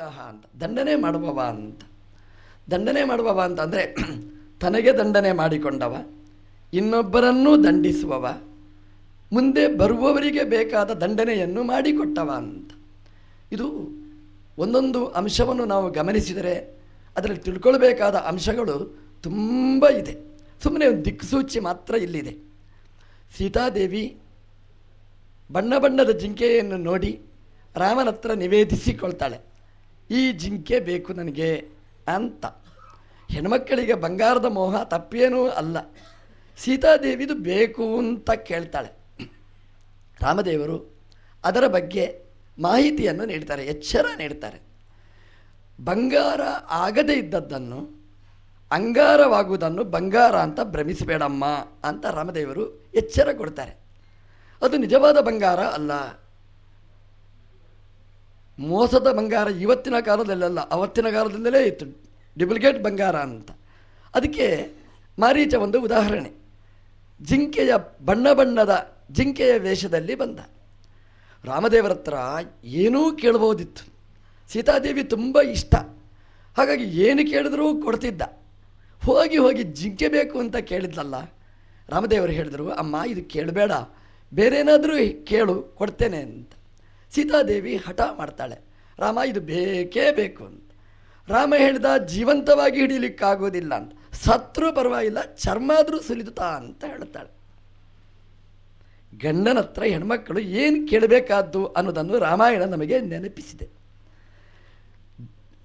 ಅಂತ. ದಂಡನೆ ಮಾಡುವವ ಅಂತ. ದಂಡನೆ ಮಾಡುವವ ಅಂತ ಅಂದರೆ ತನಗೆ ದಂಡನೆ ಮಾಡಿಕೊಂಡವ, ಇನ್ನೊಬ್ಬರನ್ನೂ ದಂಡಿಸುವವ, ಮುಂದೆ ಬರುವವರಿಗೆ ಬೇಕಾದ ದಂಡನೆಯನ್ನು ಮಾಡಿಕೊಟ್ಟವ ಅಂತ. ಇದು ಒಂದೊಂದು ಅಂಶವನ್ನು ನಾವು ಗಮನಿಸಿದರೆ ಅದರಲ್ಲಿ ತಿಳ್ಕೊಳ್ಬೇಕಾದ ಅಂಶಗಳು ತುಂಬ ಇದೆ. ಸುಮ್ಮನೆ ಒಂದು ದಿಕ್ಸೂಚಿ ಮಾತ್ರ ಇಲ್ಲಿದೆ. ಸೀತಾದೇವಿ ಬಣ್ಣ ಬಣ್ಣದ ಜಿಂಕೆಯನ್ನು ನೋಡಿ ರಾಮನ ಹತ್ರ ನಿವೇದಿಸಿಕೊಳ್ತಾಳೆ. ಈ ಜಿಂಕೆ ಬೇಕು ನನಗೆ ಅಂತ. ಹೆಣ್ಮಕ್ಕಳಿಗೆ ಬಂಗಾರದ ಮೋಹ ತಪ್ಪೇನೂ ಅಲ್ಲ. ಸೀತಾದೇವಿದು ಬೇಕು ಅಂತ ಕೇಳ್ತಾಳೆ. ರಾಮದೇವರು ಅದರ ಬಗ್ಗೆ ಮಾಹಿತಿಯನ್ನು ನೀಡ್ತಾರೆ, ಎಚ್ಚರ ನೀಡ್ತಾರೆ. ಬಂಗಾರ ಆಗದೇ ಇದ್ದದ್ದನ್ನು, ಅಂಗಾರವಾಗುವುದನ್ನು ಬಂಗಾರ ಅಂತ ಭ್ರಮಿಸಬೇಡಮ್ಮ ಅಂತ ರಾಮದೇವರು ಎಚ್ಚರ ಕೊಡ್ತಾರೆ. ಅದು ನಿಜವಾದ ಬಂಗಾರ ಅಲ್ಲ. ಮೋಸದ ಬಂಗಾರ ಇವತ್ತಿನ ಕಾಲದಲ್ಲಲ್ಲ, ಅವತ್ತಿನ ಕಾಲದಿಂದಲೇ ಇತ್ತು. ಡಿಪ್ಲಿಕೇಟ್ ಬಂಗಾರ ಅಂತ. ಅದಕ್ಕೆ ಮಾರೀಚ ಒಂದು ಉದಾಹರಣೆ. ಜಿಂಕೆಯ ಬಣ್ಣ ಬಣ್ಣದ ಜಿಂಕೆಯ ವೇಷದಲ್ಲಿ ಬಂದ. ರಾಮದೇವರ ಹತ್ರ ಏನೂ ಕೇಳ್ಬೋದಿತ್ತು. ಸೀತಾದೇವಿ ತುಂಬ ಇಷ್ಟ. ಹಾಗಾಗಿ ಏನು ಕೇಳಿದ್ರೂ ಕೊಡ್ತಿದ್ದ. ಹೋಗಿ ಹೋಗಿ ಜಿಂಕೆ ಬೇಕು ಅಂತ ಕೇಳಿದ್ಲಲ್ಲ, ರಾಮದೇವರು ಹೇಳಿದರು, ಅಮ್ಮ, ಇದು ಕೇಳಬೇಡ. ಬೇರೇನಾದರೂ ಕೇಳು, ಕೊಡ್ತೇನೆ ಅಂತ. ಸೀತಾದೇವಿ ಹಠ ಮಾಡ್ತಾಳೆ. ರಾಮ, ಇದು ಬೇಕೇ ಬೇಕು ಅಂತ. ರಾಮ ಹೇಳಿದ, ಜೀವಂತವಾಗಿ ಹಿಡಿಲಿಕ್ಕಾಗೋದಿಲ್ಲ ಅಂತ. ಸತ್ರು ಪರವಾಗಿಲ್ಲ ಚರ್ಮ ಆದರೂ ಸುಲಿದುತ್ತಾ ಅಂತ ಹೇಳ್ತಾಳೆ. ಗಂಡನ ಹತ್ರ ಹೆಣ್ಮಕ್ಕಳು ಏನು ಕೇಳಬೇಕಾದ್ದು ಅನ್ನೋದನ್ನು ರಾಮಾಯಣ ನಮಗೆ ನೆನಪಿಸಿದೆ.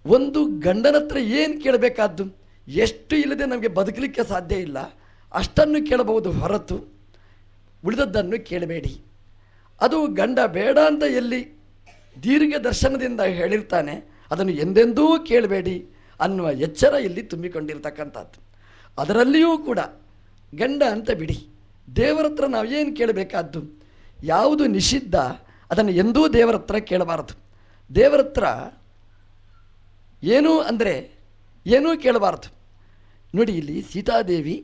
ಒಂದು ಗಂಡನ ಹತ್ರ ಏನು ಕೇಳಬೇಕಾದ್ದು? ಎಷ್ಟು ಇಲ್ಲದೆ ನಮಗೆ ಬದುಕಲಿಕ್ಕೆ ಸಾಧ್ಯ ಇಲ್ಲ. ಅಷ್ಟನ್ನು ಕೇಳಬಹುದು ಹೊರತು. ಉಳಿದದ್ದನ್ನು ಕೇಳಬೇಡಿ. ಅದು ಗಂಡ ಬೇಡ ಅಂತ ಎಲ್ಲಿ ದೀರ್ಘ ದರ್ಶನದಿಂದ ಹೇಳಿರ್ತಾನೆ, ಅದನ್ನು ಎಂದೆಂದೂ ಕೇಳಬೇಡಿ ಅನ್ನುವ ಎಚ್ಚರ ಇಲ್ಲಿ ತುಂಬಿಕೊಂಡಿರ್ತಕ್ಕಂಥದ್ದು. ಅದರಲ್ಲಿಯೂ ಕೂಡ ಗಂಡ ಅಂತ ಬಿಡಿ, ದೇವರ ಹತ್ರ ನಾವೇನು ಕೇಳಬೇಕಾದ್ದು? ಯಾವುದು ನಿಷಿದ್ಧ, ಅದನ್ನು ಎಂದೂ ದೇವರ ಹತ್ರ ಕೇಳಬಾರದು. ದೇವರ ಹತ್ರ ಏನು ಅಂದರೆ ಏನೂ ಕೇಳಬಾರದು. ನೋಡಿ ಇಲ್ಲಿ ಸೀತಾದೇವಿ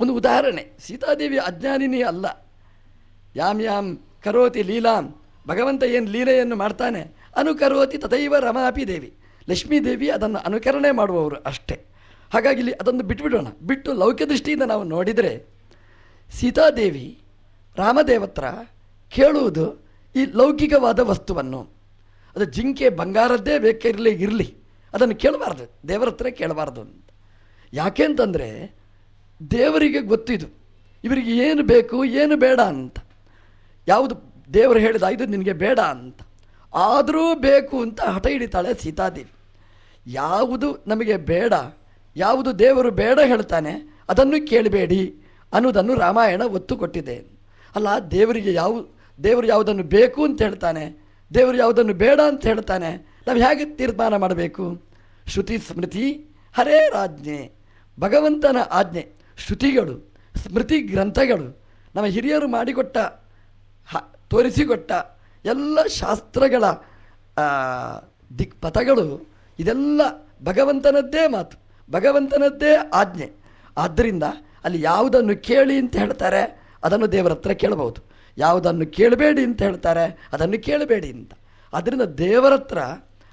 ಒಂದು ಉದಾಹರಣೆ. ಸೀತಾದೇವಿ ಅಜ್ಞಾನಿನೇ ಅಲ್ಲ. ಯಾಮ್ ಯಾಮ್ ಕರೋತಿ ಲೀಲಾಂ. ಭಗವಂತ ಏನು ಲೀಲೆಯನ್ನು ಮಾಡ್ತಾನೆ? ಅನುಕರೋತಿ ತಥೈವ ರಮಾಪಿ ದೇವಿ. ಲಕ್ಷ್ಮೀ ದೇವಿ ಅದನ್ನು ಅನುಕರಣೆ ಮಾಡುವವರು ಅಷ್ಟೇ. ಹಾಗಾಗಿ ಇಲ್ಲಿ ಅದನ್ನು ಬಿಟ್ಬಿಡೋಣ. ಬಿಟ್ಟು ಲೌಕಿಕ ದೃಷ್ಟಿಯಿಂದ ನಾವು ನೋಡಿದರೆ ಸೀತಾದೇವಿ ರಾಮದೇವತ್ರ ಕೇಳುವುದು ಈ ಲೌಕಿಕವಾದ ವಸ್ತುವನ್ನು. ಅದು ಜಿಂಕೆ ಬಂಗಾರದ್ದೇ ಬೇಕಿರಲಿ ಇರಲಿ. ಅದನ್ನು ಕೇಳಬಾರ್ದು. ದೇವರ ಹತ್ರ ಕೇಳಬಾರ್ದು ಅಂತ. ಯಾಕೆ ಅಂತಂದರೆ ದೇವರಿಗೆ ಗೊತ್ತಿದು. ಇವರಿಗೆ ಏನು ಬೇಕು, ಏನು ಬೇಡ ಅಂತ. ಯಾವುದು ದೇವರು ಹೇಳಿದ ಇದು ನಿನಗೆ ಬೇಡ ಅಂತ. ಆದರೂ ಬೇಕು ಅಂತ ಹಠ ಹಿಡಿತಾಳೆ ಸೀತಾದೇವಿ. ಯಾವುದು ನಮಗೆ ಬೇಡ, ಯಾವುದು ದೇವರು ಬೇಡ ಹೇಳ್ತಾನೆ, ಅದನ್ನು ಕೇಳಬೇಡಿ ಅನ್ನೋದನ್ನು ರಾಮಾಯಣ ಒತ್ತು ಕೊಟ್ಟಿದೆ ಅಲ್ಲ, ದೇವರಿಗೆ ಯಾವ, ದೇವರು ಯಾವುದನ್ನು ಬೇಕು ಅಂತ ಹೇಳ್ತಾನೆ, ದೇವರು ಯಾವುದನ್ನು ಬೇಡ ಅಂತ ಹೇಳ್ತಾನೆ, ನಾವು ಹೇಗೆ ತೀರ್ಮಾನ ಮಾಡಬೇಕು? ಶ್ರುತಿ ಸ್ಮೃತಿ ಹರೇ ರಾಜ್ಞೆ. ಭಗವಂತನ ಆಜ್ಞೆ, ಶ್ರುತಿಗಳು, ಸ್ಮೃತಿ ಗ್ರಂಥಗಳು, ನಮ್ಮ ಹಿರಿಯರು ಮಾಡಿಕೊಟ್ಟ ತೋರಿಸಿಕೊಟ್ಟ ಎಲ್ಲ ಶಾಸ್ತ್ರಗಳ ದಿಕ್ ದಿಕ್ಪಥಗಳು, ಇದೆಲ್ಲ ಭಗವಂತನದ್ದೇ ಮಾತು, ಭಗವಂತನದ್ದೇ ಆಜ್ಞೆ. ಆದ್ದರಿಂದ ಅಲ್ಲಿ ಯಾವುದನ್ನು ಕೇಳಿ ಅಂತ ಹೇಳ್ತಾರೆ, ಅದನ್ನು ದೇವರ ಹತ್ರ ಕೇಳಬಹುದು. ಯಾವುದನ್ನು ಕೇಳಬೇಡಿ ಅಂತ ಹೇಳ್ತಾರೆ, ಅದನ್ನು ಕೇಳಬೇಡಿ ಅಂತ. ಅದರಿಂದ ದೇವರ ಹತ್ರ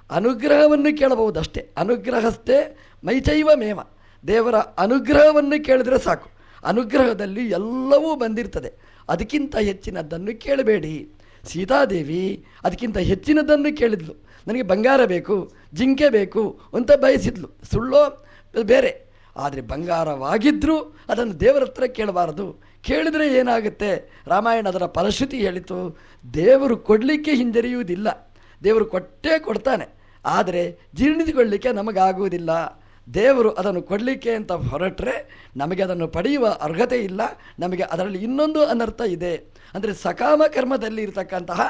ಅನುಗ್ರಹವನ್ನು ಕೇಳಬಹುದು ಅಷ್ಟೇ ಅನುಗ್ರಹಸ್ಥೆ ಮೈಚೈವ ಮೇವ. ದೇವರ ಅನುಗ್ರಹವನ್ನು ಕೇಳಿದರೆ ಸಾಕು. ಅನುಗ್ರಹದಲ್ಲಿ ಎಲ್ಲವೂ ಬಂದಿರ್ತದೆ. ಅದಕ್ಕಿಂತ ಹೆಚ್ಚಿನದ್ದನ್ನು ಕೇಳಬೇಡಿ. ಸೀತಾದೇವಿ ಅದಕ್ಕಿಂತ ಹೆಚ್ಚಿನದನ್ನು ಕೇಳಿದ್ಲು. ನನಗೆ ಬಂಗಾರ ಬೇಕು, ಜಿಂಕೆ ಬೇಕು ಅಂತ ಬಯಸಿದ್ಲು. ಸುಳ್ಳೋ ಬೇರೆ. ಆದರೆ ಬಂಗಾರವಾಗಿದ್ದರೂ ಅದನ್ನು ದೇವರ ಹತ್ರ ಕೇಳಬಾರದು. ಕೇಳಿದರೆ ಏನಾಗುತ್ತೆ? ರಾಮಾಯಣ ಅದರ ಫಲಶ್ರುತಿ ಹೇಳಿತು, ದೇವರು ಕೊಡಲಿಕ್ಕೆ ಹಿಂಜರಿಯುವುದಿಲ್ಲ. ದೇವರು ಕೊಟ್ಟೇ ಕೊಡ್ತಾನೆ. ಆದರೆ ಜೀರ್ಣಿಸಿಕೊಳ್ಳಲಿಕ್ಕೆ ನಮಗಾಗುವುದಿಲ್ಲ. ದೇವರು ಅದನ್ನು ಕೊಡಲಿಕ್ಕೆ ಅಂತ ಹೊರಟ್ರೆ ನಮಗೆ ಅದನ್ನು ಪಡೆಯುವ ಅರ್ಹತೆ ಇಲ್ಲ. ನಮಗೆ ಅದರಲ್ಲಿ ಇನ್ನೊಂದು ಅನರ್ಥ ಇದೆ. ಅಂದರೆ ಸಕಾಮ ಕರ್ಮದಲ್ಲಿ ಇರತಕ್ಕಂತಹ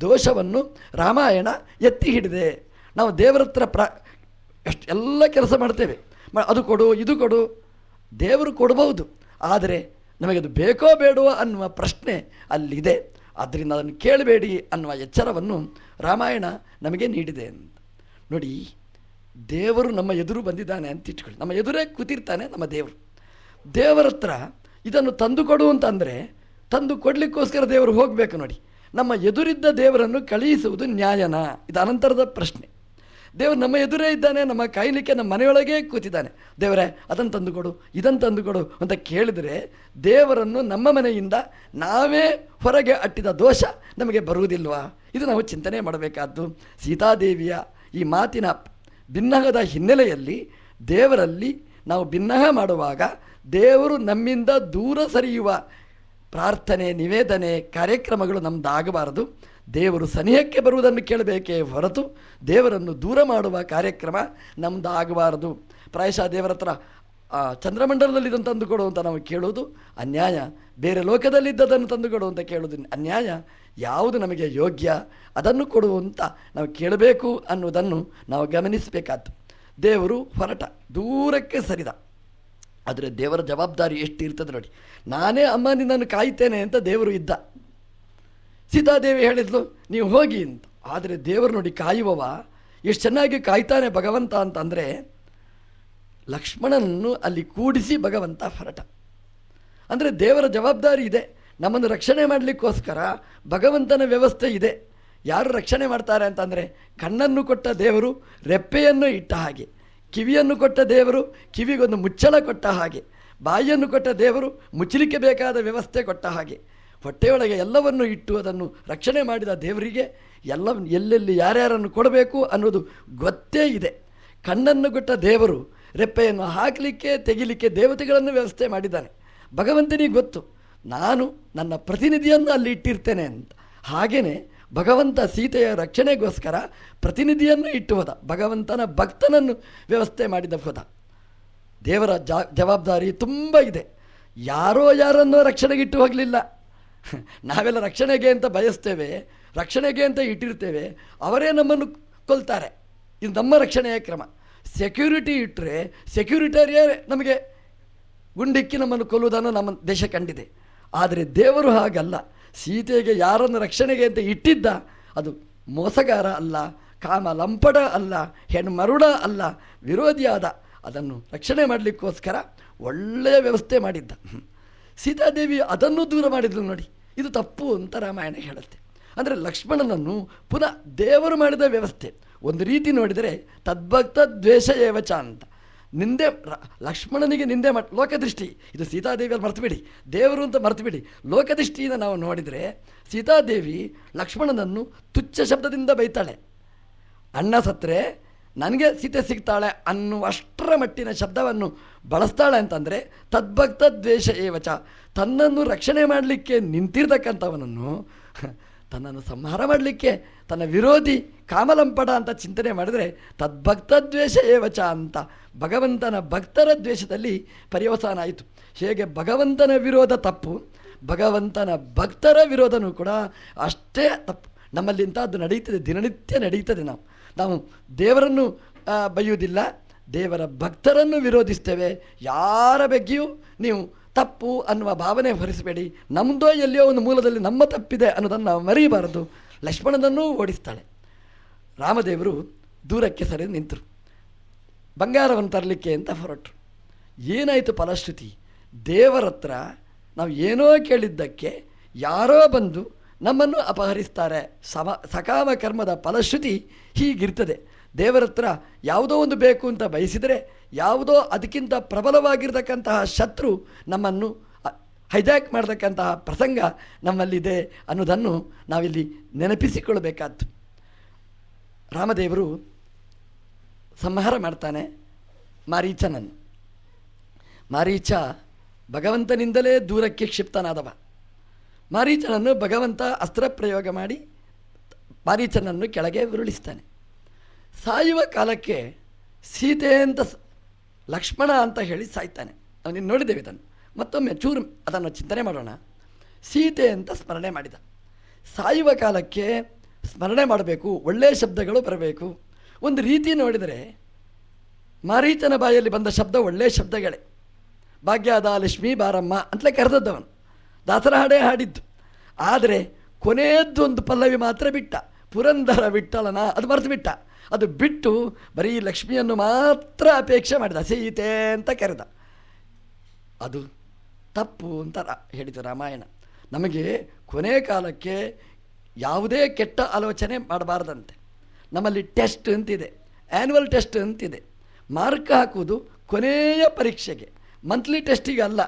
ದೋಷವನ್ನು ರಾಮಾಯಣ ಎತ್ತಿ ಹಿಡಿದೆ. ನಾವು ದೇವರ ಹತ್ರ ಪ್ರ, ಎಷ್ಟು ಎಲ್ಲ ಕೆಲಸ ಮಾಡ್ತೇವೆ. ಅದು ಕೊಡು, ಇದು ಕೊಡು. ದೇವರು ಕೊಡಬಹುದು. ಆದರೆ ನಮಗೆ ಅದು ಬೇಕೋ ಬೇಡವೋ ಅನ್ನುವ ಪ್ರಶ್ನೆ ಅಲ್ಲಿದೆ. ಆದ್ದರಿಂದ ಅದನ್ನು ಕೇಳಬೇಡಿ ಅನ್ನುವ ಎಚ್ಚರವನ್ನು ರಾಮಾಯಣ ನಮಗೆ ನೀಡಿದೆ ಅಂತ. ನೋಡಿ ದೇವರು ನಮ್ಮ ಎದುರು ಬಂದಿದ್ದಾನೆ ಅಂತ ಇಟ್ಕೊಳ್ಳಿ. ನಮ್ಮ ಎದುರೇ ಕೂತಿರ್ತಾನೆ ನಮ್ಮ ದೇವರು. ದೇವರ ಹತ್ರ ಇದನ್ನು ತಂದು ಕೊಡು ಅಂತಂದರೆ ತಂದು ಕೊಡಲಿಕ್ಕೋಸ್ಕರ ದೇವರು ಹೋಗಬೇಕು ನೋಡಿ. ನಮ್ಮ ಎದುರಿದ್ದ ದೇವರನ್ನು ಕಳುಹಿಸುವುದು ನ್ಯಾಯನ? ಇದು ಅನಂತರದ ಪ್ರಶ್ನೆ. ದೇವರು ನಮ್ಮ ಎದುರೇ ಇದ್ದಾನೆ, ನಮ್ಮ ಕಾಯಲಿಕ್ಕೆ, ನಮ್ಮ ಮನೆಯೊಳಗೆ ಕೂತಿದ್ದಾನೆ. ದೇವರೇ, ಅದನ್ನು ತಂದುಕೊಡು ಇದನ್ನು ತಂದುಕೊಡು ಅಂತ ಕೇಳಿದರೆ ದೇವರನ್ನು ನಮ್ಮ ಮನೆಯಿಂದ ನಾವೇ ಹೊರಗೆ ಅಟ್ಟಿದ ದೋಷ ನಮಗೆ ಬರುವುದಿಲ್ವಾ? ಇದು ನಾವು ಚಿಂತನೆ ಮಾಡಬೇಕಾದ್ದು. ಸೀತಾದೇವಿಯ ಈ ಮಾತಿನ ಭಿನ್ನಹದ ಹಿನ್ನೆಲೆಯಲ್ಲಿ ದೇವರಲ್ಲಿ ನಾವು ಭಿನ್ನಹ ಮಾಡುವಾಗ ದೇವರು ನಮ್ಮಿಂದ ದೂರ ಸರಿಯುವ ಪ್ರಾರ್ಥನೆ, ನಿವೇದನೆ, ಕಾರ್ಯಕ್ರಮಗಳು ನಮ್ಮದಾಗಬಾರದು ದೇವರು ಸನಿಹಕ್ಕೆ ಬರುವುದನ್ನು ಕೇಳಬೇಕೇ ಹೊರತು ದೇವರನ್ನು ದೂರ ಮಾಡುವ ಕಾರ್ಯಕ್ರಮ ನಮ್ಮದಾಗಬಾರದು ಪ್ರಾಯಶಃ ದೇವರ ಹತ್ರ ಚಂದ್ರಮಂಡಲದಲ್ಲಿ ಇದನ್ನು ತಂದುಕೊಡು ಅಂತ ನಾವು ಕೇಳುವುದು. ಅನ್ಯಾಯ, ಬೇರೆ ಲೋಕದಲ್ಲಿದ್ದದನ್ನು ತಂದುಕೊಡು ಅಂತ ಕೇಳುವುದು. ಅನ್ಯಾಯ ಯಾವುದು ನಮಗೆ ಯೋಗ್ಯ, ಅದನ್ನು ಕೊಡುವಂತ ನಾವು ಕೇಳಬೇಕು ಅನ್ನುವುದನ್ನು ನಾವು ಗಮನಿಸಬೇಕಾಯ್ತು ದೇವರು ಹೊರಟ, ದೂರಕ್ಕೆ ಸರಿದ. ಆದರೆ ದೇವರ ಜವಾಬ್ದಾರಿ ಎಷ್ಟು ಇರ್ತದೆ ನೋಡಿ. ನಾನೇ ಅಮ್ಮ ನಿನ್ನನ್ನು ಕಾಯ್ತೇನೆ ಅಂತ ದೇವರು ಇದ್ದ. ಸೀತಾದೇವಿ ಹೇಳಿದ್ಲು, ನೀವು ಹೋಗಿ ಅಂತ. ಆದರೆ ದೇವರು ನೋಡಿ ಕಾಯುವವ, ಎಷ್ಟು ಚೆನ್ನಾಗಿ ಕಾಯ್ತಾನೆ ಭಗವಂತ ಅಂತಂದರೆ, ಲಕ್ಷ್ಮಣನನ್ನು ಅಲ್ಲಿ ಕೂಡಿಸಿ ಭಗವಂತ ಹೊರಟ. ಅಂದರೆ ದೇವರ ಜವಾಬ್ದಾರಿ ಇದೆ. ನಮ್ಮನ್ನು ರಕ್ಷಣೆ ಮಾಡಲಿಕ್ಕೋಸ್ಕರ ಭಗವಂತನ ವ್ಯವಸ್ಥೆ ಇದೆ. ಯಾರು ರಕ್ಷಣೆ ಮಾಡ್ತಾರೆ ಅಂತಂದರೆ ಕಣ್ಣನ್ನು ಕೊಟ್ಟ ದೇವರು, ರೆಪ್ಪೆಯನ್ನು ಇಟ್ಟ ಹಾಗೆ, ಕಿವಿಯನ್ನು ಕೊಟ್ಟ ದೇವರು, ಕಿವಿಗೊಂದು ಮುಚ್ಚಳ ಕೊಟ್ಟ ಹಾಗೆ, ಬಾಯಿಯನ್ನು ಕೊಟ್ಟ ದೇವರು ಮುಚ್ಚಲಿಕ್ಕೆ ಬೇಕಾದ ವ್ಯವಸ್ಥೆ ಕೊಟ್ಟ ಹಾಗೆ. ಹೊಟ್ಟೆಯೊಳಗೆ ಎಲ್ಲವನ್ನು ಇಟ್ಟು ಅದನ್ನು ರಕ್ಷಣೆ ಮಾಡಿದ ದೇವರಿಗೆ ಎಲ್ಲ, ಎಲ್ಲೆಲ್ಲಿ ಯಾರ್ಯಾರನ್ನು ಕೊಡಬೇಕು ಅನ್ನೋದು ಗೊತ್ತೇ ಇದೆ. ಕಣ್ಣನ್ನು ಕೊಟ್ಟ ದೇವರು, ರೆಪ್ಪೆಯನ್ನು ಹಾಕಲಿಕ್ಕೆ, ತೆಗಿಲಿಕ್ಕೆ ದೇವತೆಗಳನ್ನು ವ್ಯವಸ್ಥೆ ಮಾಡಿದ್ದಾನೆ. ಭಗವಂತನಿಗೆ ಗೊತ್ತು. ನಾನು ನನ್ನ ಪ್ರತಿನಿಧಿಯನ್ನು ಅಲ್ಲಿ ಇಟ್ಟಿರ್ತೇನೆ ಅಂತ. ಹಾಗೆಯೇ ಭಗವಂತ ಸೀತೆಯ ರಕ್ಷಣೆಗೋಸ್ಕರ ಪ್ರತಿನಿಧಿಯನ್ನು ಇಟ್ಟು ಹೋದ. ಭಗವಂತನ ಭಕ್ತನನ್ನು ವ್ಯವಸ್ಥೆ ಮಾಡಿದ ಹೋದ. ದೇವರ ಜವಾಬ್ದಾರಿ ತುಂಬ ಇದೆ. ಯಾರೋ ಯಾರನ್ನೋ ರಕ್ಷಣೆಗೆ ಇಟ್ಟು ಹೋಗಲಿಲ್ಲ. ನಾವೆಲ್ಲ ರಕ್ಷಣೆಗೆ ಅಂತ ಬಯಸ್ತೇವೆ, ರಕ್ಷಣೆಗೆ ಅಂತ ಇಟ್ಟಿರ್ತೇವೆ, ಅವರೇ ನಮ್ಮನ್ನು ಕೊಲ್ತಾರೆ. ಇದು ನಮ್ಮ ರಕ್ಷಣೆಯ ಕ್ರಮ. ಸೆಕ್ಯೂರಿಟಿ ಇಟ್ಟರೆ ಸೆಕ್ಯೂರಿಟರಿಯೇ ನಮಗೆ ಗುಂಡಿಕ್ಕಿ ನಮ್ಮನ್ನು ಕೊಲ್ಲುವುದನ್ನು ನಮ್ಮ ದೇಶ ಕಂಡಿದೆ. ಆದರೆ ದೇವರು ಹಾಗಲ್ಲ. ಸೀತೆಗೆ ಯಾರನ್ನು ರಕ್ಷಣೆಗೆ ಅಂತ ಇಟ್ಟಿದ್ದ, ಅದು ಮೋಸಗಾರ ಅಲ್ಲ, ಕಾಮ ಲಂಪಟ ಅಲ್ಲ, ಹೆಣ್ಮರುಡ ಅಲ್ಲ, ವಿರೋಧಿಯಾದ, ಅದನ್ನು ರಕ್ಷಣೆ ಮಾಡಲಿಕ್ಕೋಸ್ಕರ ಒಳ್ಳೆಯ ವ್ಯವಸ್ಥೆ ಮಾಡಿದ್ದ. ಸೀತಾದೇವಿ ಅದನ್ನು ದೂರ ಮಾಡಿದ್ಲು ನೋಡಿ. ಇದು ತಪ್ಪು ಅಂತ ರಾಮಾಯಣ ಹೇಳುತ್ತೆ. ಅಂದರೆ ಲಕ್ಷ್ಮಣನನ್ನು ಪುನಃ ದೇವರು ಮಾಡಿದ ವ್ಯವಸ್ಥೆ. ಒಂದು ರೀತಿ ನೋಡಿದರೆ ತದ್ಭಕ್ತ ದ್ವೇಷ ಏವಚ ಅಂತ. ನಿಂದೆ ಲಕ್ಷ್ಮಣನಿಗೆ ನಿಂದೆ ಮಟ್, ಲೋಕದೃಷ್ಟಿ. ಇದು ಸೀತಾದೇವಿಯಲ್ಲಿ ಮರ್ತುಬಿಡಿ. ದೇವರು ಅಂತ ಮರ್ತುಬಿಡಿ. ಲೋಕದೃಷ್ಟಿಯಿಂದ ನಾವು ನೋಡಿದರೆ ಸೀತಾದೇವಿ ಲಕ್ಷ್ಮಣನನ್ನು ತುಚ್ಛ ಶಬ್ದದಿಂದ ಬೈತಾಳೆ. ಅಣ್ಣ ಸತ್ತರೆ ನನಗೆ ಸೀತೆ ಸಿಗ್ತಾಳೆ ಅನ್ನುವಷ್ಟರ ಮಟ್ಟಿನ ಶಬ್ದವನ್ನು ಬಳಸ್ತಾಳೆ ಅಂತಂದರೆ ತದ್ಭಕ್ತ ದ್ವೇಷ ಏವಚ. ತನ್ನನ್ನು ರಕ್ಷಣೆ ಮಾಡಲಿಕ್ಕೆ ನಿಂತಿರ್ತಕ್ಕಂಥವನನ್ನು ತನ್ನನ್ನು ಸಂಹಾರ ಮಾಡಲಿಕ್ಕೆ, ತನ್ನ ವಿರೋಧಿ ಕಾಮಲಂಪಡ ಅಂತ ಚಿಂತನೆ ಮಾಡಿದರೆ ತದ್ಭಕ್ತ ದ್ವೇಷ ಏವಚ ಅಂತ ಭಗವಂತನ ಭಕ್ತರ ದ್ವೇಷದಲ್ಲಿ ಪರ್ಯವಸಾನ ಆಯಿತು. ಹೇಗೆ ಭಗವಂತನ ವಿರೋಧ ತಪ್ಪು, ಭಗವಂತನ ಭಕ್ತರ ವಿರೋಧನೂ ಕೂಡ ಅಷ್ಟೇ ತಪ್ಪು. ನಮ್ಮಲ್ಲಿಂತ ಅದು ನಡೆಯುತ್ತದೆ ದಿನನಿತ್ಯ ನಡೆಯುತ್ತದೆ ನಾವು. ನಾವು ದೇವರನ್ನು ಬೈಯುವುದಿಲ್ಲ ದೇವರ ಭಕ್ತರನ್ನು ವಿರೋಧಿಸ್ತೇವೆ. ಯಾರ ಬಗ್ಗೆಯೂ ನೀವು ತಪ್ಪು ಅನ್ನುವ ಭಾವನೆ ಹೊರಿಸಬೇಡಿ. ನಮ್ಮದೋ ಎಲ್ಲಿಯೋ ಒಂದು ಮೂಲದಲ್ಲಿ ನಮ್ಮ ತಪ್ಪಿದೆ ಅನ್ನೋದನ್ನು ಮರೆಯಬಾರದು ಲಕ್ಷ್ಮಣನನ್ನೂ ಓಡಿಸ್ತಾಳೆ. ರಾಮದೇವರು ದೂರಕ್ಕೆ ಸರಿ ನಿಂತರು. ಬಂಗಾರವನ್ನು ತರಲಿಕ್ಕೆ ಅಂತ ಹೊರಟರು. ಏನಾಯಿತು ಫಲಶ್ರುತಿ? ದೇವರತ್ರ ನಾವು ಏನೋ ಕೇಳಿದ್ದಕ್ಕೆ ಯಾರೋ ಬಂದು ನಮ್ಮನ್ನು ಅಪಹರಿಸ್ತಾರೆ. ಸಮ ಸಕಾಮ ಕರ್ಮದ ಫಲಶ್ರುತಿ ಹೀಗಿರ್ತದೆ. ದೇವರ ಹತ್ರ ಯಾವುದೋ ಒಂದು ಬೇಕು ಅಂತ ಬಯಸಿದರೆ ಯಾವುದೋ ಅದಕ್ಕಿಂತ ಪ್ರಬಲವಾಗಿರ್ತಕ್ಕಂತಹ ಶತ್ರು ನಮ್ಮನ್ನು ಹೈಜಾಕ್ ಮಾಡತಕ್ಕಂತಹ ಪ್ರಸಂಗ ನಮ್ಮಲ್ಲಿದೆ ಅನ್ನೋದನ್ನು ನಾವಿಲ್ಲಿ ನೆನಪಿಸಿಕೊಳ್ಳಬೇಕಾದ್ದು. ರಾಮದೇವರು ಸಂಹಾರ ಮಾಡ್ತಾನೆ ಮಾರೀಚನನ್ನು. ಮಾರೀಚ ಭಗವಂತನಿಂದಲೇ ದೂರಕ್ಕೆ ಕ್ಷಿಪ್ತನಾದವ. ಮಾರೀಚನನ್ನು ಭಗವಂತ ಅಸ್ತ್ರ ಪ್ರಯೋಗ ಮಾಡಿ ಮಾರೀಚನನ್ನು ಕೆಳಗೆ ಉರುಳಿಸ್ತಾನೆ. ಸಾಯುವ ಕಾಲಕ್ಕೆ ಸೀತೆ ಅಂತ ಲಕ್ಷ್ಮಣ ಅಂತ ಹೇಳಿ ಸಾಯ್ತಾನೆ. ಅವನಿಗೆ ನೋಡಿದ್ದೇವೆ ಇದನ್ನು. ಮತ್ತೊಮ್ಮೆ ಚೂರು ಅದನ್ನು ಚಿಂತನೆ ಮಾಡೋಣ. ಸೀತೆ ಅಂತ ಸ್ಮರಣೆ ಮಾಡಿದ. ಸಾಯುವ ಕಾಲಕ್ಕೆ ಸ್ಮರಣೆ ಮಾಡಬೇಕು. ಒಳ್ಳೆಯ ಶಬ್ದಗಳು ಬರಬೇಕು. ಒಂದು ರೀತಿ ನೋಡಿದರೆ ಮಾರೀಚನ ಬಾಯಲ್ಲಿ ಬಂದ ಶಬ್ದ ಒಳ್ಳೆಯ ಶಬ್ದಗಳೇ. ಭಾಗ್ಯದ ಲಕ್ಷ್ಮೀ ಬಾರಮ್ಮ ಅಂತಲೇ ಕರೆದದ್ದವನು. ದಾಸರ ಹಾಡೇ ಹಾಡಿದ್ದು. ಆದರೆ ಕೊನೆಯದ್ದು ಒಂದು ಪಲ್ಲವಿ ಮಾತ್ರ ಬಿಟ್ಟ. ಪುರಂದರ ವಿಠಲನ ಅದು ಮರೆತು ಬಿಟ್ಟ. ಅದು ಬಿಟ್ಟು ಬರೀ ಲಕ್ಷ್ಮಿಯನ್ನು ಮಾತ್ರ ಅಪೇಕ್ಷೆ ಮಾಡಿದ, ಸೀತೆ ಅಂತ ಕರೆದ. ಅದು ತಪ್ಪು ಅಂತ ರಾ ಹೇಳಿತು ರಾಮಾಯಣ. ನಮಗೆ ಕೊನೆ ಕಾಲಕ್ಕೆ ಯಾವುದೇ ಕೆಟ್ಟ ಆಲೋಚನೆ ಮಾಡಬಾರ್ದಂತೆ. ನಮ್ಮಲ್ಲಿ ಟೆಸ್ಟ್ ಅಂತಿದೆ ಆ್ಯನ್ಯುವಲ್ ಟೆಸ್ಟ್ ಅಂತಿದೆ. ಮಾರ್ಕ್ ಹಾಕುವುದು ಕೊನೆಯ ಪರೀಕ್ಷೆಗೆ. ಮಂತ್ಲಿ ಟೆಸ್ಟಿಗೆ ಅಲ್ಲ,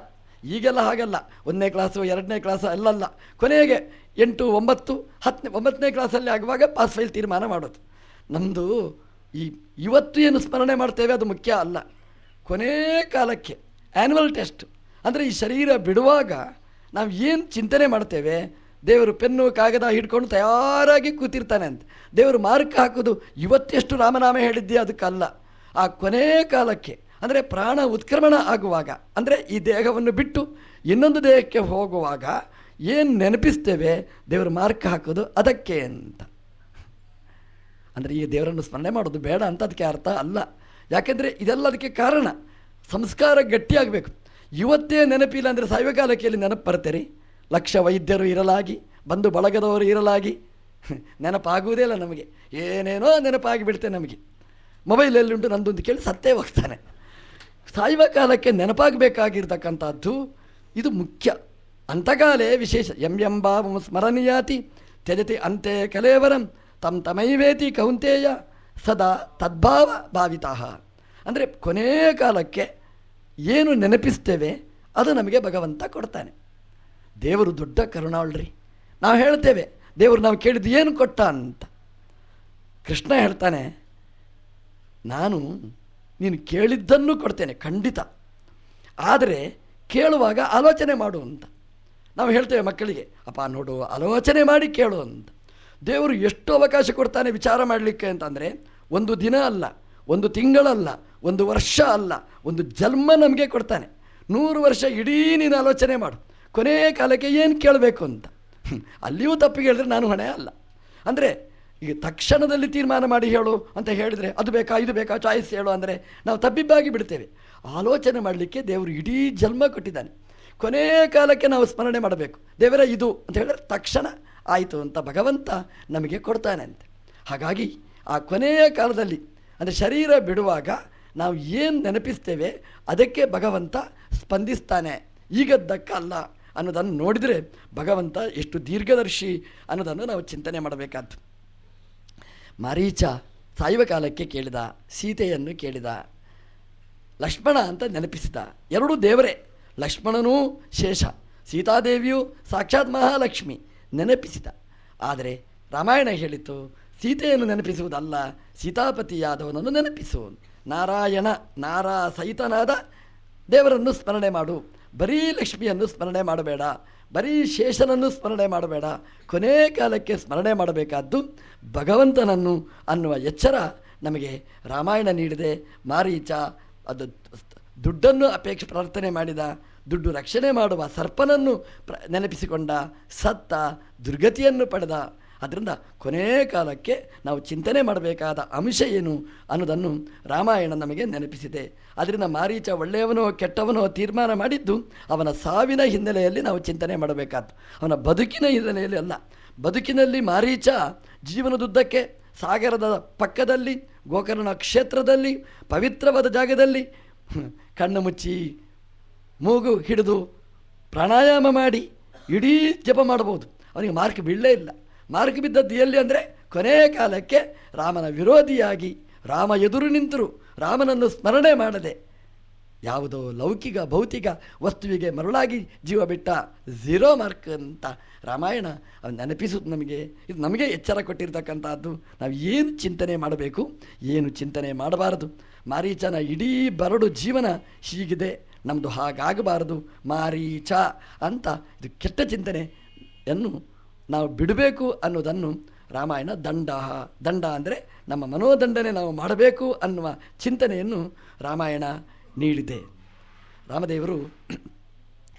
ಈಗೆಲ್ಲ ಹಾಗಲ್ಲ. ಒಂದನೇ ಕ್ಲಾಸು ಎರಡನೇ ಕ್ಲಾಸು ಅಲ್ಲಲ್ಲ. ಕೊನೆಗೆ ಎಂಟು, ಒಂಬತ್ತು, ಹತ್ತನೇ, ಒಂಬತ್ತನೇ ಕ್ಲಾಸಲ್ಲಿ ಆಗುವಾಗ ಪಾಸ್ ಫೈಲ್ ತೀರ್ಮಾನ ಮಾಡೋದು. ನಮ್ಮದು ಈ ಇವತ್ತು ಏನು ಸ್ಮರಣೆ ಮಾಡ್ತೇವೆ ಅದು ಮುಖ್ಯ ಅಲ್ಲ. ಕೊನೇ ಕಾಲಕ್ಕೆ ಆ್ಯನ್ಯುವಲ್ ಟೆಸ್ಟ್ ಅಂದರೆ ಈ ಶರೀರ ಬಿಡುವಾಗ ನಾವು ಏನು ಚಿಂತನೆ ಮಾಡ್ತೇವೆ, ದೇವರು ಪೆನ್ನು, ಕಾಗದ ಹಿಡ್ಕೊಂಡು ತಯಾರಾಗಿ ಕೂತಿರ್ತಾನೆ ಅಂತ. ದೇವರು ಮಾರ್ಕ್ ಹಾಕೋದು ಇವತ್ತೆಷ್ಟು ರಾಮನಾಮ ಹೇಳಿದ್ದೆ ಅದಕ್ಕಲ್ಲ. ಆ ಕೊನೇ ಕಾಲಕ್ಕೆ ಅಂದರೆ ಪ್ರಾಣ ಉತ್ಕ್ರಮಣ ಆಗುವಾಗ, ಅಂದರೆ ಈ ದೇಹವನ್ನು ಬಿಟ್ಟು ಇನ್ನೊಂದು ದೇಹಕ್ಕೆ ಹೋಗುವಾಗ ಏನು ನೆನಪಿಸ್ತೇವೆ ದೇವರ ಮಾರ್ಕ್ ಹಾಕೋದು ಅದಕ್ಕೆ ಅಂತ. ಅಂದರೆ ಈ ದೇವರನ್ನು ಸ್ಮರಣೆ ಮಾಡೋದು ಬೇಡ ಅಂತ ಅದಕ್ಕೆ ಅರ್ಥ ಅಲ್ಲ. ಯಾಕೆಂದರೆ ಇದೆಲ್ಲ ಅದಕ್ಕೆ ಕಾರಣ. ಸಂಸ್ಕಾರ ಗಟ್ಟಿಯಾಗಬೇಕು. ಇವತ್ತೇ ನೆನಪಿಲ್ಲ ಅಂದರೆ ಸಾಯುವ ಕಾಲಕ್ಕೆ ನೆನಪು ಬರ್ತೀರಿ ಲಕ್ಷ ವೈದ್ಯರು ಇರಲಾಗಿ ಬಂದು ಬಳಗದವರು ಇರಲಾಗಿ. ನೆನಪಾಗುವುದೇ ಇಲ್ಲ ನಮಗೆ. ಏನೇನೋ ನೆನಪಾಗಿ ಬಿಡ್ತೆ ನಮಗೆ. ಮೊಬೈಲಲ್ಲಿ ಉಂಟು ನಂದೊಂದು ಕೇಳಿ ಸತ್ತೇ ಹೋಗ್ತಾನೆ. ಸಾಯುವ ಕಾಲಕ್ಕೆ ನೆನಪಾಗಬೇಕಾಗಿರ್ತಕ್ಕಂಥದ್ದು ಇದು ಮುಖ್ಯ. ಅಂತಕಾಲೇ ವಿಶೇಷ. ಎಂ ಎಂಬಾವ ಸ್ಮರಣೀಯಾತಿ. ತ್ಯಜತಿ ಅಂತೆ ಕಲೇವರಂ. ತಮ್ ತಮೈವೇತಿ ಕೌಂತೇಯ. ಸದಾ ತದ್ಭಾವ ಭಾವಿತಃ ಅಂದರೆ ಕೊನೆಯ ಕಾಲಕ್ಕೆ ಏನು ನೆನಪಿಸ್ತೇವೆ, ಅದು ನಮಗೆ ಭಗವಂತ ಕೊಡ್ತಾನೆ. ದೇವರು ದೊಡ್ಡ ಕರುಣಾಳ್ರಿ. ನಾವು ಹೇಳ್ತೇವೆ, ದೇವರು ನಾವು ಕೇಳಿದ್ದು ಏನು ಕೊಟ್ಟ ಅಂತ. ಕೃಷ್ಣ ಹೇಳ್ತಾನೆ, ನಾನು ನೀನು ಕೇಳಿದ್ದನ್ನು ಕೊಡ್ತೇನೆ, ಖಂಡಿತ. ಆದರೆ ಕೇಳುವಾಗ ಆಲೋಚನೆ ಮಾಡು ಅಂತ. ನಾವು ಹೇಳ್ತೇವೆ ಮಕ್ಕಳಿಗೆ, ಅಪ್ಪ, ನೋಡು, ಆಲೋಚನೆ ಮಾಡಿ ಕೇಳು ಅಂತ. ದೇವರು ಎಷ್ಟು ಅವಕಾಶ ಕೊಡ್ತಾನೆ ವಿಚಾರ ಮಾಡಲಿಕ್ಕೆ ಅಂತಂದರೆ, ಒಂದು ದಿನ ಅಲ್ಲ, ಒಂದು ತಿಂಗಳಲ್ಲ, ಒಂದು ವರ್ಷ ಅಲ್ಲ, ಒಂದು ಜನ್ಮ ನಮಗೆ ಕೊಡ್ತಾನೆ. ನೂರು ವರ್ಷ ಇಡೀ ನೀನು ಆಲೋಚನೆ ಮಾಡು. ಕೊನೆಯ ಕಾಲಕ್ಕೆ ಏನು ಕೇಳಬೇಕು ಅಂತ? ಅಲ್ಲಿಯೂ ತಪ್ಪಿಗೆ ಹೇಳಿದ್ರೆ ನಾನು ಹೊಣೆ ಅಲ್ಲ. ಅಂದರೆ, ಈಗ ತಕ್ಷಣದಲ್ಲಿ ತೀರ್ಮಾನ ಮಾಡಿ ಹೇಳು ಅಂತ ಹೇಳಿದರೆ, ಅದು ಬೇಕಾ, ಇದು ಬೇಕಾ, ಚಾಯ್ಸ್ ಹೇಳು ಅಂದರೆ ನಾವು ತಬ್ಬಿಬ್ಬಾಗಿ ಬಿಡ್ತೇವೆ. ಆಲೋಚನೆ ಮಾಡಲಿಕ್ಕೆ ದೇವರು ಇಡೀ ಜನ್ಮ ಕೊಟ್ಟಿದ್ದಾನೆ. ಕೊನೆಯ ಕಾಲಕ್ಕೆ ನಾವು ಸ್ಮರಣೆ ಮಾಡಬೇಕು. ದೇವರ, ಇದು ಅಂತ ಹೇಳಿದ್ರೆ ತಕ್ಷಣ ಆಯಿತು ಅಂತ ಭಗವಂತ ನಮಗೆ ಕೊಡ್ತಾನೆ ಅಂತೆ. ಹಾಗಾಗಿ ಆ ಕೊನೆಯ ಕಾಲದಲ್ಲಿ, ಅಂದರೆ ಶರೀರ ಬಿಡುವಾಗ ನಾವು ಏನು ನೆನಪಿಸ್ತೇವೆ, ಅದಕ್ಕೆ ಭಗವಂತ ಸ್ಪಂದಿಸ್ತಾನೆ. ಈಗದ್ದಕ್ಕಲ್ಲ ಅನ್ನೋದನ್ನು ನೋಡಿದರೆ ಭಗವಂತ ಎಷ್ಟು ದೀರ್ಘದರ್ಶಿ ಅನ್ನೋದನ್ನು ನಾವು ಚಿಂತನೆ ಮಾಡಬೇಕಾದ್ದು. ಮಾರೀಚ ಸಾಯುವ ಕಾಲಕ್ಕೆ ಕೇಳಿದ, ಸೀತೆಯನ್ನು ಕೇಳಿದ, ಲಕ್ಷ್ಮಣ ಅಂತ ನೆನಪಿಸಿದ. ಎರಡೂ ದೇವರೇ. ಲಕ್ಷ್ಮಣನೂ ಶೇಷ, ಸೀತಾದೇವಿಯು ಸಾಕ್ಷಾತ್ ಮಹಾಲಕ್ಷ್ಮಿ, ನೆನಪಿಸಿದ. ಆದರೆ ರಾಮಾಯಣ ಹೇಳಿತು, ಸೀತೆಯನ್ನು ನೆನಪಿಸುವುದಲ್ಲ, ಸೀತಾಪತಿಯಾದವನನ್ನು ನೆನಪಿಸು. ನಾರಾಯಣ, ನಾರಾ ಸಹಿತನಾದ ದೇವರನ್ನು ಸ್ಮರಣೆ ಮಾಡು. ಬರೀ ಲಕ್ಷ್ಮಿಯನ್ನು ಸ್ಮರಣೆ ಮಾಡಬೇಡ, ಬರೀ ಶೇಷನನ್ನು ಸ್ಮರಣೆ ಮಾಡಬೇಡ. ಕೊನೆ ಕಾಲಕ್ಕೆ ಸ್ಮರಣೆ ಮಾಡಬೇಕಾದ್ದು ಭಗವಂತನನ್ನು ಅನ್ನುವ ಎಚ್ಚರ ನಮಗೆ ರಾಮಾಯಣ ನೀಡಿದೆ. ಮಾರೀಚ, ಅದು ದುಡ್ಡನ್ನು ಅಪೇಕ್ಷೆ ಪ್ರಾರ್ಥನೆ ಮಾಡಿದ, ದುಡ್ಡು ರಕ್ಷಣೆ ಮಾಡುವ ಸರ್ಪನನ್ನು ಪ್ರ, ನೆನಪಿಸಿಕೊಂಡ, ಸತ್ತ ದುರ್ಗತಿಯನ್ನು ಪಡೆದ. ಅದರಿಂದ ಕೊನೇ ಕಾಲಕ್ಕೆ ನಾವು ಚಿಂತನೆ ಮಾಡಬೇಕಾದ ಅಂಶ ಏನು ಅನ್ನೋದನ್ನು ರಾಮಾಯಣ ನಮಗೆ ನೆನಪಿಸಿದೆ. ಅದರಿಂದ ಮಾರೀಚ ಒಳ್ಳೆಯವನೋ ಕೆಟ್ಟವನೋ ತೀರ್ಮಾನ ಮಾಡಿದ್ದು, ಅವನ ಸಾವಿನ ಹಿನ್ನೆಲೆಯಲ್ಲಿ ನಾವು ಚಿಂತನೆ ಮಾಡಬೇಕಾದ್ದು. ಅವನ ಬದುಕಿನ ಹಿನ್ನೆಲೆಯಲ್ಲಿ ಅಲ್ಲ. ಬದುಕಿನಲ್ಲಿ ಮಾರೀಚ ಜೀವನದುದ್ದಕ್ಕೆ ಸಾಗರದ ಪಕ್ಕದಲ್ಲಿ, ಗೋಕರ್ಣ ಕ್ಷೇತ್ರದಲ್ಲಿ, ಪವಿತ್ರವಾದ ಜಾಗದಲ್ಲಿ ಕಣ್ಣು ಮುಚ್ಚಿ, ಮೂಗು ಹಿಡಿದು ಪ್ರಾಣಾಯಾಮ ಮಾಡಿ ಇಡೀ ಜಪ ಮಾಡ್ಬೋದು ಅವನಿಗೆ ಮಾರ್ಕ್ ಬೀಳಲೇ ಇಲ್ಲ. ಮಾರ್ಕ್ ಬಿದ್ದದ್ದು ಎಲ್ಲಿ ಅಂದರೆ ಕೊನೆಯ ಕಾಲಕ್ಕೆ ರಾಮನ ವಿರೋಧಿಯಾಗಿ ರಾಮ ಎದುರು ನಿಂತರು. ರಾಮನನ್ನು ಸ್ಮರಣೆ ಮಾಡದೆ ಯಾವುದೋ ಲೌಕಿಕ ಭೌತಿಕ ವಸ್ತುವಿಗೆ ಮರುಳಾಗಿ ಜೀವ ಬಿಟ್ಟ ಝೀರೋ ಮಾರ್ಕ್ ಅಂತ ರಾಮಾಯಣ ಅದು ನೆನಪಿಸುತ್ತೆ ನಮಗೆ ಇದು ನಮಗೆ ಎಚ್ಚರ ಕೊಟ್ಟಿರ್ತಕ್ಕಂಥದ್ದು. ನಾವು ಏನು ಚಿಂತನೆ ಮಾಡಬೇಕು? ಏನು ಚಿಂತನೆ ಮಾಡಬಾರದು? ಮಾರೀಚನ ಇಡೀ ಬರಡು ಜೀವನ ಹೀಗಿದೆ. ನಮ್ಮದು ಹಾಗಾಗಬಾರದು. ಮಾರೀಚ ಅಂತ ಇದು ಕೆಟ್ಟ ಚಿಂತನೆಯನ್ನು ನಾವು ಬಿಡಬೇಕು ಅನ್ನೋದನ್ನು ರಾಮಾಯಣ ದಂಡ ದಂಡ ಅಂದರೆ ನಮ್ಮ ಮನೋದಂಡನೆ ನಾವು ಮಾಡಬೇಕು ಅನ್ನುವ ಚಿಂತನೆಯನ್ನು ರಾಮಾಯಣ ನೀಡಿದೆ. ರಾಮದೇವರು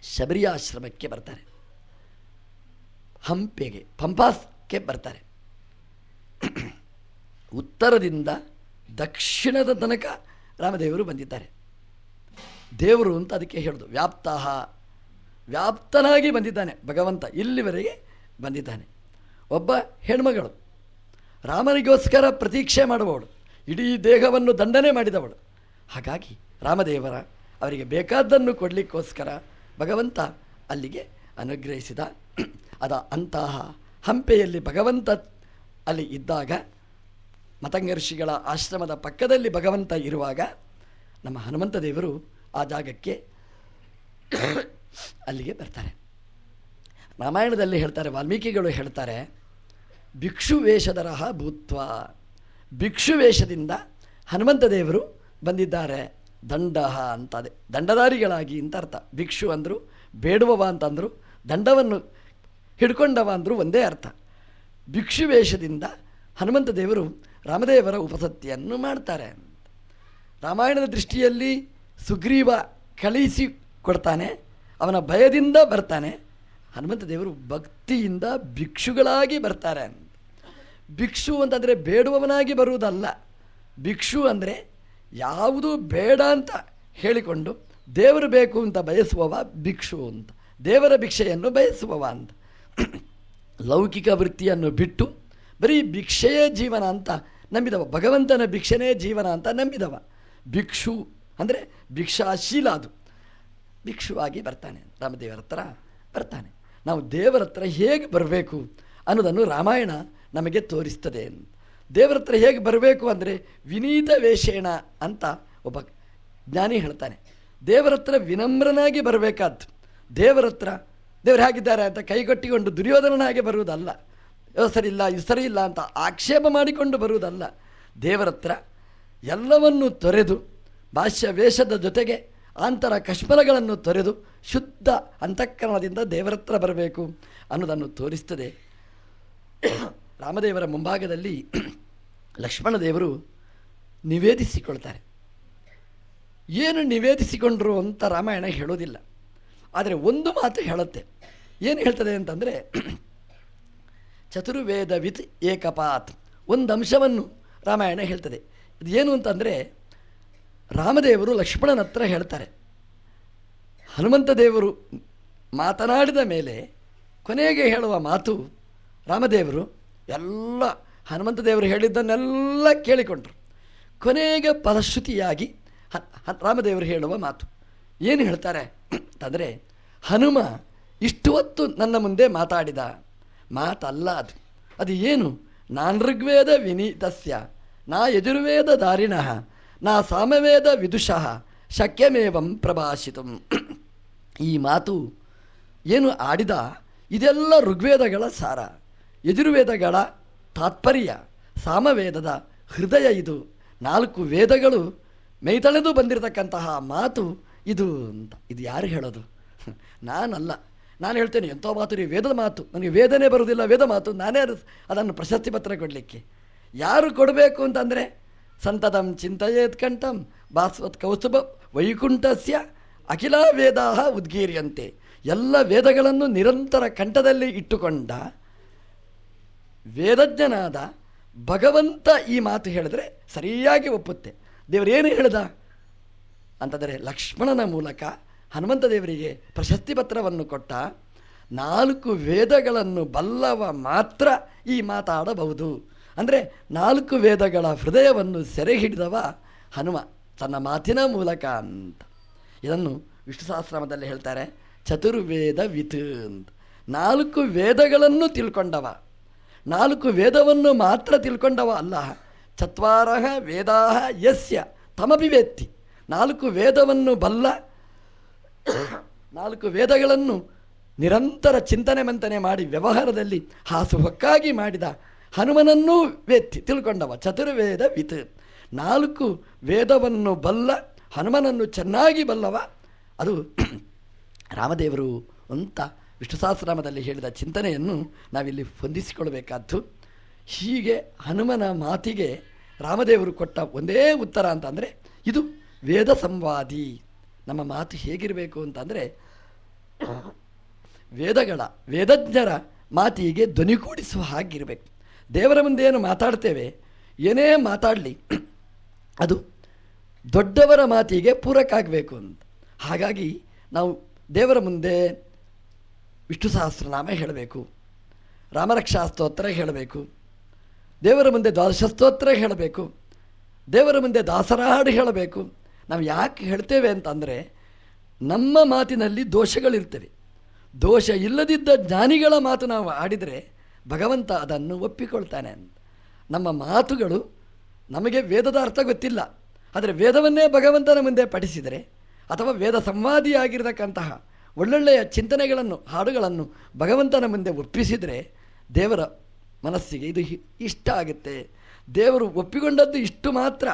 ಶಬರಿಯಾಶ್ರಮಕ್ಕೆ ಬರ್ತಾರೆ. ಹಂಪೆಗೆ, ಪಂಪಾಸ್ಗೆ ಬರ್ತಾರೆ. ಉತ್ತರದಿಂದ ದಕ್ಷಿಣದ ತನಕ ರಾಮದೇವರು ಬಂದಿದ್ದಾರೆ. ದೇವರು ಅಂತ ಅದಕ್ಕೆ ಹೇಳೋದು. ವ್ಯಾಪ್ತಾಹ, ವ್ಯಾಪ್ತನಾಗಿ ಬಂದಿದ್ದಾನೆ. ಭಗವಂತ ಇಲ್ಲಿವರೆಗೆ ಬಂದಿದ್ದಾನೆ. ಒಬ್ಬ ಹೆಣ್ಮಗಳು, ರಾಮನಿಗೋಸ್ಕರ ಪ್ರತೀಕ್ಷೆ ಮಾಡುವವಳು. ಇಡೀ ದೇಹವನ್ನು ದಂಡನೆ ಮಾಡಿದವಳು. ಹಾಗಾಗಿ ರಾಮದೇವರ ಅವರಿಗೆ ಬೇಕಾದ್ದನ್ನು ಕೊಡಲಿಕ್ಕೋಸ್ಕರ ಭಗವಂತ ಅಲ್ಲಿಗೆ ಅನುಗ್ರಹಿಸಿದ. ಅದ ಅಂತಹ ಹಂಪೆಯಲ್ಲಿ ಭಗವಂತ ಅಲ್ಲಿ ಇದ್ದಾಗ, ಮತಂಗರ್ಷಿಗಳ ಆಶ್ರಮದ ಪಕ್ಕದಲ್ಲಿ ಭಗವಂತ ಇರುವಾಗ ನಮ್ಮ ಹನುಮಂತ ದೇವರು ಆ ಜಾಗಕ್ಕೆ ಅಲ್ಲಿಗೆ ಬರ್ತಾರೆ. ರಾಮಾಯಣದಲ್ಲಿ ಹೇಳ್ತಾರೆ, ವಾಲ್ಮೀಕಿಗಳು ಹೇಳ್ತಾರೆ, ಭಿಕ್ಷು ವೇಷದರಹ ಭೂತ್ವ. ಭಿಕ್ಷು ವೇಷದಿಂದ ಹನುಮಂತ ದೇವರು ಬಂದಿದ್ದಾರೆ. ದಂಡಹ ಅಂತ ಅದೇ ದಂಡಧಾರಿಗಳಾಗಿ ಅಂತ ಅರ್ಥ. ಭಿಕ್ಷು ಅಂದರು, ಬೇಡುವವ ಅಂತಂದರು, ದಂಡವನ್ನು ಹಿಡ್ಕೊಂಡವ ಅಂದರು ಒಂದೇ ಅರ್ಥ. ಭಿಕ್ಷು ವೇಷದಿಂದ ಹನುಮಂತ ದೇವರು ರಾಮದೇವರ ಉಪಸತಿಯನ್ನು ಮಾಡ್ತಾರೆ ರಾಮಾಯಣದ ದೃಷ್ಟಿಯಲ್ಲಿ ಸುಗ್ರೀವ ಕಳಿಸಿ ಕೊಡ್ತಾನೆ, ಅವನ ಭಯದಿಂದ ಬರ್ತಾನೆ, ಹನುಮಂತ ದೇವರು ಭಕ್ತಿಯಿಂದ ಭಿಕ್ಷುಗಳಾಗಿ ಬರ್ತಾರೆ ಭಿಕ್ಷು ಅಂತಂದರೆ ಬೇಡುವವನಾಗಿ ಬರುವುದಲ್ಲ. ಭಿಕ್ಷು ಅಂದರೆ ಯಾವುದು ಬೇಡ ಅಂತ ಹೇಳಿಕೊಂಡು ದೇವರು ಬೇಕು ಅಂತ ಬಯಸುವವ ಭಿಕ್ಷು ಅಂತ, ದೇವರ ಭಿಕ್ಷೆಯನ್ನು ಬಯಸುವವ ಅಂತ. ಲೌಕಿಕ ವೃತ್ತಿಯನ್ನು ಬಿಟ್ಟು ಬರೀ ಭಿಕ್ಷೆಯೇ ಜೀವನ ಅಂತ ನಂಬಿದವ, ಭಗವಂತನ ಭಿಕ್ಷೆನೇ ಜೀವನ ಅಂತ ನಂಬಿದವ. ಭಿಕ್ಷು ಅಂದರೆ ಭಿಕ್ಷಾಶೀಲ ಅದು. ಭಿಕ್ಷುವಾಗಿ ಬರ್ತಾನೆ, ರಾಮದೇವರ ಹತ್ರ ಬರ್ತಾನೆ. ನಾವು ದೇವರ ಹತ್ರ ಹೇಗೆ ಬರಬೇಕು ಅನ್ನೋದನ್ನು ರಾಮಾಯಣ ನಮಗೆ ತೋರಿಸ್ತದೆ ದೇವರ ಹತ್ರ ಹೇಗೆ ಬರಬೇಕು ಅಂದರೆ ವಿನೀತ ವೇಷೇಣ ಅಂತ ಒಬ್ಬ ಜ್ಞಾನಿ ಹೇಳ್ತಾನೆ. ದೇವರ ಹತ್ರ ವಿನಮ್ರನಾಗಿ ಬರಬೇಕಾದ್ದು. ದೇವರ ಹತ್ರ ದೇವರು ಹೇಗಿದ್ದಾರೆ ಅಂತ ಕೈಗೊಟ್ಟಿಕೊಂಡು ದುರ್ಯೋಧನನಾಗೆ ಬರುವುದಲ್ಲ. ಸರಿಯಿಲ್ಲ ಇದು ಸರಿ ಇಲ್ಲ ಅಂತ ಆಕ್ಷೇಪ ಮಾಡಿಕೊಂಡು ಬರುವುದಲ್ಲ. ದೇವರ ಹತ್ರ ಎಲ್ಲವನ್ನೂ ತೊರೆದು, ಭಾಷ್ಯ ವೇಷದ ಜೊತೆಗೆ ಆಂತರ ಕಶ್ಮಲಗಳನ್ನು ತೊರೆದು ಶುದ್ಧ ಅಂತಃಕರಣದಿಂದ ದೇವರ ಹತ್ರ ಬರಬೇಕು ಅನ್ನೋದನ್ನು ತೋರಿಸ್ತದೆ. ರಾಮದೇವರ ಮುಂಭಾಗದಲ್ಲಿ ಲಕ್ಷ್ಮಣ ದೇವರು ನಿವೇದಿಸಿಕೊಳ್ತಾರೆ. ಏನು ನಿವೇದಿಸಿಕೊಂಡ್ರು ಅಂತ ರಾಮಾಯಣ ಹೇಳೋದಿಲ್ಲ. ಆದರೆ ಒಂದು ಮಾತು ಹೇಳುತ್ತೆ. ಏನು ಹೇಳ್ತದೆ ಅಂತಂದರೆ ಚತುರ್ವೇದ ವಿತ್ ಏಕಪಾತ್ ಒಂದು ಅಂಶವನ್ನು ರಾಮಾಯಣ ಹೇಳ್ತದೆ. ಇದು ಏನು ಅಂತಂದರೆ, ರಾಮದೇವರು ಲಕ್ಷ್ಮಣನ ಹತ್ರ ಹೇಳ್ತಾರೆ. ಹನುಮಂತ ದೇವರು ಮಾತನಾಡಿದ ಮೇಲೆ ಕೊನೆಗೆ ಹೇಳುವ ಮಾತು ರಾಮದೇವರು ಎಲ್ಲ ಹನುಮಂತ ದೇವರು ಹೇಳಿದ್ದನ್ನೆಲ್ಲ ಕೇಳಿಕೊಂಡರು. ಕೊನೆಗೆ ಫಲಶ್ರುತಿಯಾಗಿ ರಾಮದೇವರು ಹೇಳುವ ಮಾತು. ಏನು ಹೇಳ್ತಾರೆ? ಅಂತಂದರೆ ಹನುಮ ಇಷ್ಟು ಹೊತ್ತು ನನ್ನ ಮುಂದೆ ಮಾತಾಡಿದ. ಮಾತಲ್ಲ ಅದು. ಅದು ಏನು? ನಾನ್ ಋಗ್ವೇದ ವಿನೀತಸ್ಯ, ನಾ ಯಜುರ್ವೇದ ದಾರಿಣಃ ನಾ ಸಾಮವೇದ ವಿದುಷಃ, ಶಕ್ಯಮೇವಂ ಪ್ರಭಾಷಿತಂ. ಈ ಮಾತು ಏನು ಆಡಿದ? ಇದೆಲ್ಲ ಋಗ್ವೇದಗಳ ಸಾರ. ಯಜುರ್ವೇದಗಳ ತಾತ್ಪರ್ಯ, ಸಾಮವೇದದ ಹೃದಯ ಇದು. ನಾಲ್ಕು ವೇದಗಳು ಮೈತಳೆದು ಬಂದಿರತಕ್ಕಂತಹ ಮಾತು ಇದು ಅಂತ. ಇದು ಯಾರು ಹೇಳೋದು? ನಾನಲ್ಲ. ನಾನು ಹೇಳ್ತೇನೆ ಎಂಥ ಮಾತು ರೀ ವೇದದ ಮಾತು. ನನಗೆ ವೇದನೆ ಬರುವುದಿಲ್ಲ, ವೇದ ಮಾತು. ನಾನೇ ಅದು, ಅದನ್ನು ಪ್ರಶಸ್ತಿ ಪತ್ರ ಕೊಡಲಿಕ್ಕೆ. ಯಾರು ಕೊಡಬೇಕು ಅಂತಂದರೆ, ಸಂತತಂ ಚಿಂತೆಯೇತ್ ಕಂಠಂ ಭಾಸ್ವತ್ ಕೌಸ್ತುಭ ವೈಕುಂಠಸ್ಯ ಅಖಿಲ ವೇದಾ ಉದ್ಗೀರ್ಯಂತೆ. ಎಲ್ಲ ವೇದಗಳನ್ನು ನಿರಂತರ ಕಂಠದಲ್ಲಿ ಇಟ್ಟುಕೊಂಡ ವೇದಜ್ಞನಾದ ಭಗವಂತ ಈ ಮಾತು ಹೇಳಿದ್ರೆ ಸರಿಯಾಗಿ ಒಪ್ಪುತ್ತೆ. ದೇವರೇನು ಹೇಳ್ದ? ಅಂತಂದರೆ ಲಕ್ಷ್ಮಣನ ಮೂಲಕ ಹನುಮಂತ ದೇವರಿಗೆ ಪ್ರಶಸ್ತಿ ಪತ್ರವನ್ನು ಕೊಟ್ಟ ನಾಲ್ಕು ವೇದಗಳನ್ನು ಬಲ್ಲವ ಮಾತ್ರ ಈ ಮಾತಾಡಬಹುದು. ಅಂದರೆ ನಾಲ್ಕು ವೇದಗಳ ಹೃದಯವನ್ನು ಸೆರೆ ಹಿಡಿದವ ಹನುಮ, ತನ್ನ ಮಾತಿನ ಮೂಲಕ ಅಂತ. ಇದನ್ನು ವಿಷ್ಣು ಸಹಸ್ರಾಮದಲ್ಲಿ ಹೇಳ್ತಾರೆ ಚತುರ್ವೇದ ವಿತ್ ಅಂತ. ನಾಲ್ಕು ವೇದಗಳನ್ನು ತಿಳ್ಕೊಂಡವ. ನಾಲ್ಕು ವೇದವನ್ನು ಮಾತ್ರ ತಿಳ್ಕೊಂಡವ ಅಲ್ಲ. ಚತ್ವಾರಹ ವೇದಾಹ ಯಸ್ಯ ತಮಪಿ ವೇತ್ತಿ ನಾಲ್ಕು ವೇದವನ್ನು ಬಲ್ಲ, ನಾಲ್ಕು ವೇದಗಳನ್ನು ನಿರಂತರ ಚಿಂತನೆ ಮಂತನೆ ಮಾಡಿ ವ್ಯವಹಾರದಲ್ಲಿ ಹಾಸುಹೊಕ್ಕಾಗಿ ಮಾಡಿದ ಹನುಮನನ್ನೂ ವೇತ್ತಿ ತಿಳ್ಕೊಂಡವ. ಚತುರ್ವೇದ ವಿತ್. ನಾಲ್ಕು ವೇದವನ್ನು ಬಲ್ಲ, ಹನುಮನನ್ನು ಚೆನ್ನಾಗಿ ಬಲ್ಲವ. ಅದು ರಾಮದೇವರು ಅಂತ ವಿಷ್ಣು ಸಹಸ್ರನಾಮದಲ್ಲಿ ಹೇಳಿದ ಚಿಂತನೆಯನ್ನು ನಾವಿಲ್ಲಿ ಹೊಂದಿಸಿಕೊಳ್ಬೇಕಾದ್ದು ಹೀಗೆ ಹನುಮನ ಮಾತಿಗೆ ರಾಮದೇವರು ಕೊಟ್ಟ ಒಂದೇ ಉತ್ತರ ಅಂತಂದರೆ, ಇದು ವೇದ ಸಂವಾದಿ ನಮ್ಮ ಮಾತು ಹೇಗಿರಬೇಕು ಅಂತಂದರೆ, ವೇದಗಳ, ವೇದಜ್ಞರ ಮಾತಿಗೆ ಧ್ವನಿಗೂಡಿಸುವ ಹಾಗಿರಬೇಕು. ದೇವರ ಮುಂದೆ ಏನು ಮಾತಾಡ್ತೇವೆ, ಏನೇ ಮಾತಾಡಲಿ, ಅದು ದೊಡ್ಡವರ ಮಾತಿಗೆ ಪೂರಕ ಆಗಬೇಕು ಅಂತ. ಹಾಗಾಗಿ ನಾವು ದೇವರ ಮುಂದೆ ವಿಷ್ಣು ಸಹಸ್ರನಾಮ ಹೇಳಬೇಕು. ರಾಮರಕ್ಷಾ ಸ್ತೋತ್ರ ಹೇಳಬೇಕು. ದೇವರ ಮುಂದೆ ದ್ವಾದಶ ಸ್ತೋತ್ರ ಹೇಳಬೇಕು. ದೇವರ ಮುಂದೆ ದಾಸರ ಹಾಡು ಹೇಳಬೇಕು. ನಾವು ಯಾಕೆ ಹೇಳ್ತೇವೆ ಅಂತಂದರೆ, ನಮ್ಮ ಮಾತಿನಲ್ಲಿ ದೋಷಗಳಿರ್ತವೆ. ದೋಷ ಇಲ್ಲದಿದ್ದ ಜ್ಞಾನಿಗಳ ಮಾತು ನಾವು ಆಡಿದರೆ ಭಗವಂತ ಅದನ್ನು ಒಪ್ಪಿಕೊಳ್ತಾನೆ. ಅಂತ ನಮ್ಮ ಮಾತುಗಳು ನಮಗೆ ವೇದದ ಅರ್ಥ ಗೊತ್ತಿಲ್ಲ. ಆದರೆ ವೇದವನ್ನೇ ಭಗವಂತನ ಮುಂದೆ ಪಠಿಸಿದರೆ ಅಥವಾ ವೇದ ಸಂವಾದಿಯಾಗಿರತಕ್ಕಂತಹ ಒಳ್ಳೊಳ್ಳೆಯ ಚಿಂತನೆಗಳನ್ನು, ಹಾಡುಗಳನ್ನು ಭಗವಂತನ ಮುಂದೆ ಒಪ್ಪಿಸಿದರೆ ದೇವರ ಮನಸ್ಸಿಗೆ ಇದು ಇಷ್ಟ ಆಗುತ್ತೆ. ದೇವರು ಒಪ್ಪಿಕೊಂಡದ್ದು ಇಷ್ಟು ಮಾತ್ರ.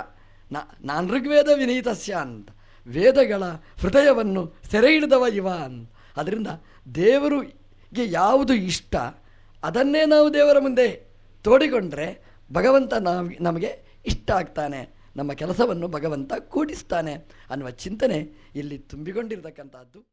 ನಾ ನಾನು ಋಗ್ವೇದ ವಿನೀತಸ್ಯ ಅಂತ. ವೇದಗಳ ಹೃದಯವನ್ನು ಸೆರೆ ಹಿಡಿದವ ಇವ ಅಂತ. ಅದರಿಂದ ದೇವರಿಗೆ ಯಾವುದು ಇಷ್ಟ, ಅದನ್ನೇ ನಾವು ದೇವರ ಮುಂದೆ ತೋಡಿಕೊಂಡ್ರೆ ಭಗವಂತ ನಾವು ನಮಗೆ ಇಷ್ಟ ಆಗ್ತಾನೆ. ನಮ್ಮ ಕೆಲಸವನ್ನು ಭಗವಂತ ಕೂಡಿಸ್ತಾನೆ ಅನ್ನುವ ಚಿಂತನೆ ಇಲ್ಲಿ ತುಂಬಿಕೊಂಡಿರತಕ್ಕಂಥದ್ದು.